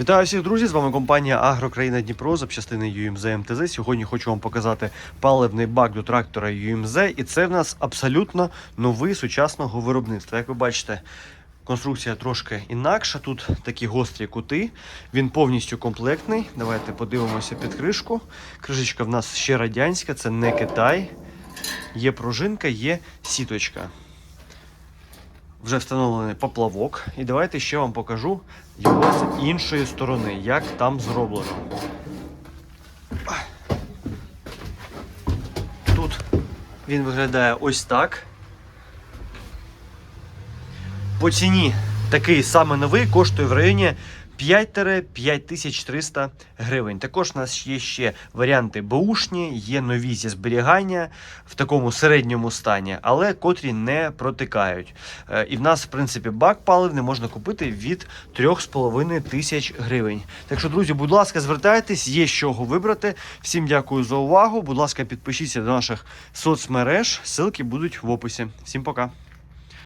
Вітаю всіх друзі! З вами компанія Агрокраїна Дніпро, запчастини UMZ МТЗ. Сьогодні хочу вам показати паливний бак до трактора UMZ. І це в нас абсолютно новий сучасного виробництва. Як ви бачите, конструкція трошки інакша. Тут такі гострі кути. Він повністю комплектний. Давайте подивимося під кришку. Кришечка в нас ще радянська, це не Китай. Є пружинка, є сіточка вже встановлений поплавок. І давайте ще вам покажу його з іншої сторони, як там зроблено. Тут він виглядає ось так. По ціні такий саме новий коштує в районі 5-5300 гривень. Також у нас є ще варіанти беушні, є нові зі зберігання в такому середньому стані, але котрі не протикають. Е, І в нас, в принципі, бак паливний можна купити від 3,5 тисяч гривень. Так що, друзі, будь ласка, звертайтесь, є з чого вибрати. Всім дякую за увагу. Будь ласка, підпишіться до наших соцмереж. Ссылки будуть в описі. Всім пока.